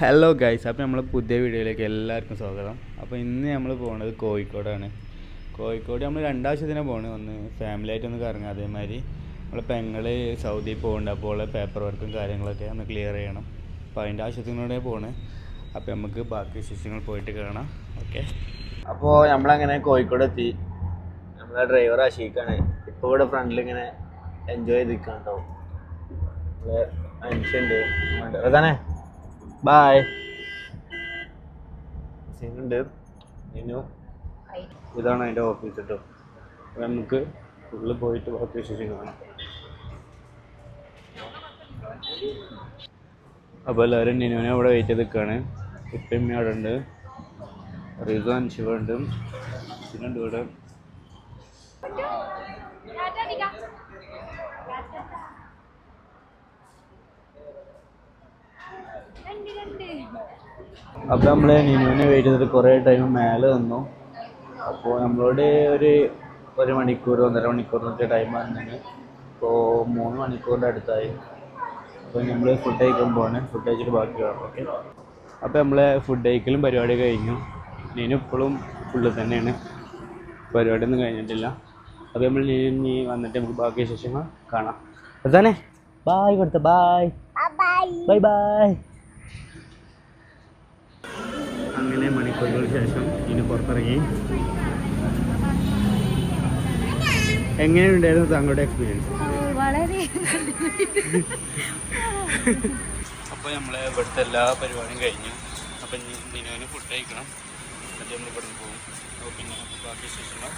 Hello guys അപ്പോൾ നമ്മൾ പുതിയ വീഡിയോയിലേക്ക് എല്ലാവർക്കും സ്വാഗതം. അപ്പോൾ ഇന്ന് നമ്മൾ പോകുന്നത് കോഴിക്കോടാണ്. കോഴിക്കോട് നമ്മൾ രണ്ടാവശ്യത്തിനാണ് പോകുന്നത് ഒന്ന് ഫാമിലി ആയിട്ട് ഒന്ന് കറങ്ങുക അതേമാതിരി. നമ്മളെ പെങ്ങൾ സൗദി പോകുന്നുണ്ട് അപ്പോൾ പേപ്പർ വർക്കും കാര്യങ്ങളൊക്കെ ഒന്ന് ക്ലിയർ ചെയ്യണം. അപ്പോൾ അതിന്റെ ആവശ്യത്തിനൂടെ പോണ്. അപ്പോൾ നമുക്ക് ബാക്കി വിശേഷങ്ങൾ പോയിട്ട് കാണാം. ഓക്കെ അപ്പോൾ നമ്മളങ്ങനെ കോഴിക്കോട് എത്തി. നമ്മളെ ഡ്രൈവർ അഷീഖാണ് ഇപ്പോൾ ഇവിടെ ഫ്രണ്ടിൽ ഇങ്ങനെ എൻജോയ് ചെയ്ത് നിൽക്കണം കേട്ടോ നമ്മളെ അതാണേ. ബായ് സീനുണ്ട് ഇനു ഇതാണ് അതിന്റെ ഓഫീസ് കേട്ടോ നമുക്ക് ഉള്ളിൽ പോയിട്ട് ബാക്കി വിശേഷം കാണാം. അപ്പോൾ എല്ലാവരും നിനുവിനെ അവിടെ വെയിറ്റ് ചെയ്ത് നിൽക്കുകയാണ് ഇപ്പം അവിടെ ഉണ്ട്. റിസാൻ ശിവ ഉണ്ട്. പിന്നുണ്ട് ഇവിടെ. അപ്പോൾ നമ്മൾ നിനുവിനെ വെയിറ്റ് ചെയ്തിട്ട് കുറേ ടൈം മേലെ നിന്നു. അപ്പോൾ നമ്മളോട് ഒരു ഒരു മണിക്കൂർ ഒന്നര മണിക്കൂറിനൊക്കെ ടൈം വന്നിന്. ഇപ്പോൾ മൂന്ന് മണിക്കൂറിന്റെ അടുത്തായി. അപ്പോൾ നമ്മൾ ഫുഡ് കഴിക്കാൻ പോവാണ്. ഫുഡ് കഴിച്ചിട്ട് ബാക്കി കാണാം ഓക്കെ അപ്പോൾ നമ്മളെ ഫുഡ് കഴിക്കലും പരിപാടി കഴിഞ്ഞു. നീനും ഇപ്പോഴും ഫുള്ള് തന്നെയാണ്. പരിപാടിയൊന്നും കഴിഞ്ഞിട്ടില്ല. അപ്പോൾ നമ്മൾ നീ വന്നിട്ട് നമുക്ക് ബാക്കി ശേഷം കാണാം. അതാണേ? ബായ് കൊടുത്ത ബായ് ബൈ ബൈ അങ്ങനെ മണിക്കൂറുകൾക്ക് ശേഷം ഇനി പുറത്തിറങ്ങി. എങ്ങനെയുണ്ടായിരുന്നു താങ്കളുടെ എക്സ്പീരിയൻസ് വളരെ അപ്പോൾ നമ്മളെ ഇവിടുത്തെ എല്ലാ പരിപാടിയും കഴിഞ്ഞു. അപ്പം ഇനി ദിനുവിന് ഫുഡ് കഴിക്കണം. എന്നിട്ട് നമ്മൾ ഇവിടുന്ന് പോകും അപ്പോൾ പിന്നെ നമുക്ക് ബാക്കി വിശേഷങ്ങൾ.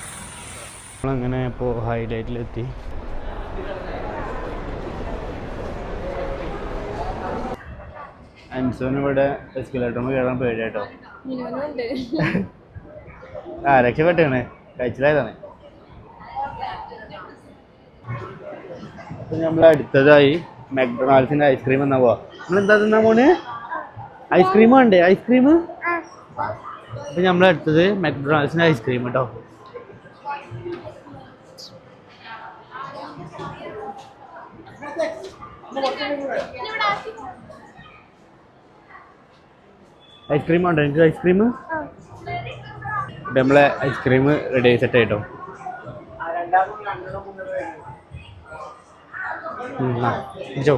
നമ്മളങ്ങനെ ഇപ്പോൾ ഹൈലൈറ്റിലെത്തി അൻസോന് ഇവിടെ എസ്കലേറ്ററിന് കയറാൻ പേടിയാട്ടോ ആ രക്ഷപ്പെട്ടാണ് കഴിച്ചിലായതാണ്. നമ്മൾ അടുത്തതായി മക്ഡൊണാൾഡ്സിന്റെ ഐസ്ക്രീം എന്നാ പോവാ. നമ്മൾ എന്താ തിന്നാ പോണ് ഐസ്ക്രീം വേണ്ടേ? ഐസ്ക്രീം അപ്പൊ നമ്മൾ അടുത്തത് മക്ഡൊണാൾഡ്സിന്റെ ഐസ്ക്രീം കേട്ടോ ഐസ്ക്രീം ഉണ്ടോ എനിക്ക് ഐസ്ക്രീം? നമ്മളെ ഐസ്ക്രീം റെഡി ആയി സെറ്റ് ആയിട്ടോ? ഇച്ചോ.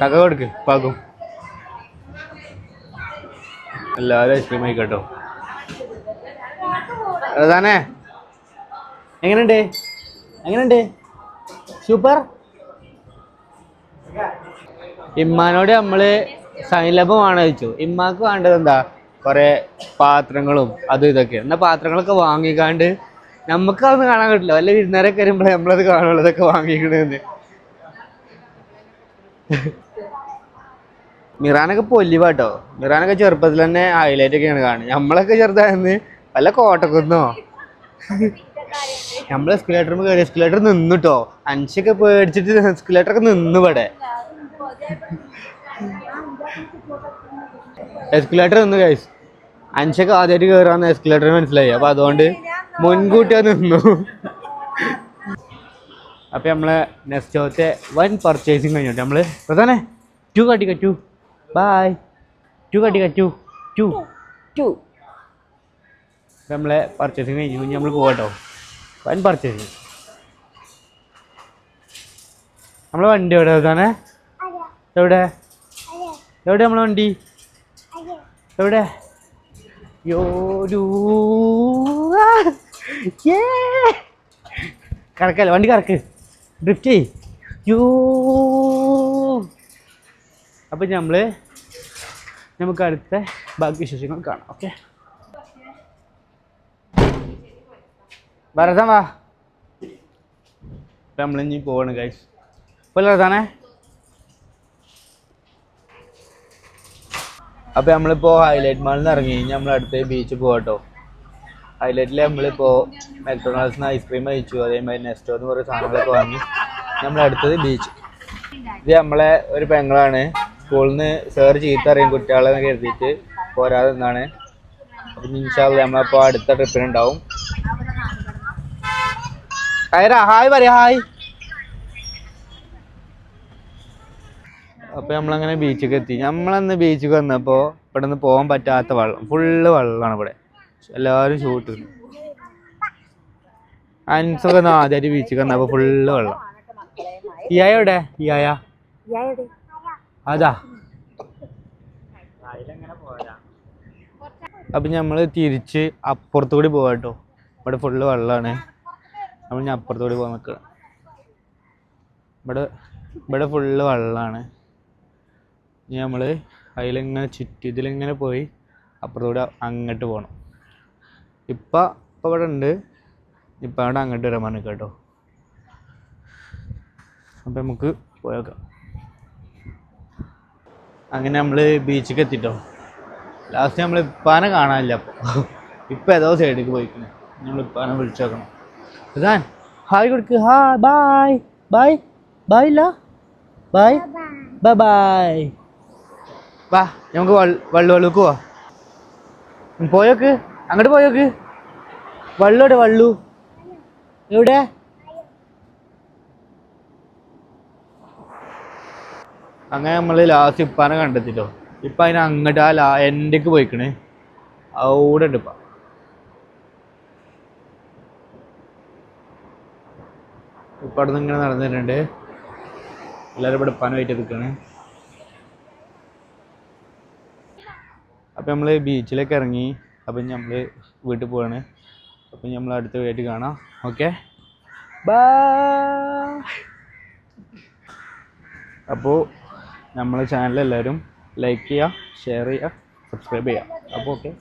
കക കൊടുക്ക് പാകും. എല്ലാവരും ഐസ്ക്രീം ആയിക്കോട്ടോ അതാണേ എങ്ങനെയുണ്ട്? എങ്ങനെയുണ്ട്? സൂപ്പർ? ഇമ്മാനോട് നമ്മൾ സൈലഭം ആണ് ചോദിച്ചു. ഇമ്മാക്ക് വേണ്ടത് എന്താ? കുറെ പാത്രങ്ങളും അതും ഇതൊക്കെ. എന്നാ പാത്രങ്ങളൊക്കെ വാങ്ങിക്കാണ്ട് നമുക്ക് അതൊന്നും കാണാൻ കിട്ടില്ല വല്ല വിരുന്നേരൊക്കെ വരുമ്പോഴേ നമ്മളത് കാണുള്ളൂ ഇതൊക്കെ വാങ്ങിക്കണെന്ന്. മിറാനൊക്കെ പൊല്ലിവാട്ടോ മിറാനൊക്കെ ചെറുപ്പത്തിൽ തന്നെ ഹൈലൈറ്റ് ഒക്കെയാണ് കാണുന്നത്. നമ്മളൊക്കെ ചെറുതായിരുന്നു. വല്ല കോട്ടക്കുന്നോ? നമ്മൾ എസ്കലേറ്റർ കയറി എസ്കലേറ്റർ നിന്നുട്ടോ അഞ്ചൊക്കെ പേടിച്ചിട്ട് എസ്കലേറ്റർ ഒക്കെ നിന്നു ഇവിടെ. എസ്കലേറ്റർ നിന്ന് കൈസ് അൻഷക്ക് ആദ്യമായിട്ട് കയറാന്ന് എസ്കലേറ്റർ മനസ്സിലായി. അപ്പൊ അതുകൊണ്ട് മുൻകൂട്ടി നിന്നു. അപ്പൊ നമ്മളെ നെക്സ്റ്റ് ഹോത്തെ വൻ പർച്ചേസിങ് കഴിഞ്ഞിട്ട് നമ്മൾ പ്രധാനേ ടു കട്ടി കറ്റു ബായ് ടു കട്ടി കറ്റു ടു ടു നമ്മളെ പർച്ചേസിങ് കഴിഞ്ഞു കഴിഞ്ഞ് നമ്മൾ പോകട്ടോ വൻ പർച്ചേസിങ് നമ്മളെ വണ്ടി എവിടെ പ്രധാനേ? എവിടെ? എവിടെ നമ്മളെ വണ്ടി? എവിടെ? കറക്കല്ല വണ്ടി കറക്ക്. ഡ്രിഫ്റ്റ് ചെയ് യോ. അപ്പം നമ്മൾ നമുക്ക് അടുത്ത ബാക്കി വിശേഷങ്ങൾ കാണാം ഓക്കെ? വരതാ വാ. നമ്മളിനി പോവാണ് ഗൈസ് ഇപ്പോൾ വരതാണേ അപ്പോൾ നമ്മളിപ്പോൾ ഹൈലൈറ്റ് മാളിൽ നിന്ന് ഇറങ്ങി കഴിഞ്ഞാൽ നമ്മൾ അടുത്ത ബീച്ച് പോകട്ടോ ഹൈലൈറ്റിൽ നമ്മളിപ്പോൾ മെക്ഡൊണാൾഡ്സിന് ഐസ്ക്രീം കഴിച്ചു. അതേമാതിരി നെസ്റ്റോ എന്ന് പറയുന്ന സാധനങ്ങളൊക്കെ വാങ്ങി. നമ്മൾ അടുത്തത് ബീച്ച് ഇത് നമ്മളെ ഒരു പെങ്ങളാണ്. സ്കൂളിൽ നിന്ന് സാർ ചീത്ത അറിയും കുട്ടികളെ കരുതിയിട്ട് പോരാതെ നിന്നാണ്. അപ്പം അടുത്ത ട്രിപ്പിനുണ്ടാവും ഹായ് പറയാ ഹായ് അപ്പോൾ നമ്മളങ്ങനെ ബീച്ചിലേക്ക് എത്തി. നമ്മളന്ന് ബീച്ചിലേക്ക് വന്നപ്പോൾ ഇവിടെ നിന്ന് പോകാൻ പറ്റാത്ത വെള്ളം ഫുള്ള് വെള്ളമാണ് ഇവിടെ. എല്ലാവരും ഷൂട്ട് അൻസൊക്കെ ആദ്യമായിട്ട് ബീച്ചിൽ വന്നപ്പോൾ ഫുള്ള് വെള്ളം. ഇയായ എവിടെ? അതാ. അപ്പം നമ്മൾ തിരിച്ച് അപ്പുറത്തു കൂടി കേട്ടോ. ഇവിടെ ഫുള്ള് വെള്ളമാണ് നമ്മൾ ഞാൻ അപ്പുറത്തു കൂടി പോകാൻ ഇവിടെ ഇവിടെ ഫുള്ള് വെള്ളമാണ് ഇനി നമ്മൾ അതിലിങ്ങനെ ചുറ്റി ഇതിലിങ്ങനെ പോയി അപ്പുറത്തൂടെ അങ്ങോട്ട് പോകണം ഇപ്പം ഇപ്പം ഇവിടെ ഉണ്ട്. ഇപ്പം അവിടെ അങ്ങോട്ട് വരാൻ പറഞ്ഞു കേട്ടോ. അപ്പം നമുക്ക് പോയേക്കാം അങ്ങനെ നമ്മൾ ബീച്ചിലേക്ക് എത്തിട്ടോ. ലാസ്റ്റ് നമ്മൾ ഇപ്പാനെ കാണാനില്ല അപ്പോൾ ഇപ്പം ഏതോ സൈഡിലേക്ക് പോയിക്കണേ. നമ്മൾ ഇപ്പാനെ വിളിച്ചു നോക്കണം. ഇതാൻ ഹായ് കൊടുക്ക്. ഹായ് ബായ് ബായ് ബായ് ഇല്ല. ബായ് ബൈ ബായ് വാ നമുക്ക് വള്ളുവള്ളുക്ക് പോവാ. പോയോക്ക്? അങ്ങോട്ട് പോയോക്ക്? വള്ളുടെ വള്ളു. എവിടെ? അങ്ങനെ നമ്മൾ ലാസ്റ്റ് ഇപ്പാനെ കണ്ടെത്തിട്ടോ. ഇപ്പം അതിന് അങ്ങോട്ട് ആ ലാ എന്റെക്ക് പോയിക്കണേ. അവിടെ ഉണ്ട് ഇപ്പം. ഇപ്പം അവിടെ നിന്ന് ഇങ്ങനെ നടന്നിട്ടുണ്ട്. എല്ലാവരും ഇവിടെ വെയിറ്റ് നിൽക്കണ് അപ്പം നമ്മൾ ബീച്ചിലേക്ക് ഇറങ്ങി. അപ്പം നമ്മൾ വീട്ടിൽ പോവാണ്. അപ്പം നമ്മൾ അടുത്ത വീട്ടിൽ കാണാം. ഓക്കെ ബൈ അപ്പോൾ നമ്മളെ ചാനൽ എല്ലാവരും ലൈക്ക് ചെയ്യുക ഷെയർ ചെയ്യുക സബ്സ്ക്രൈബ് ചെയ്യുക. അപ്പോൾ ഓക്കെ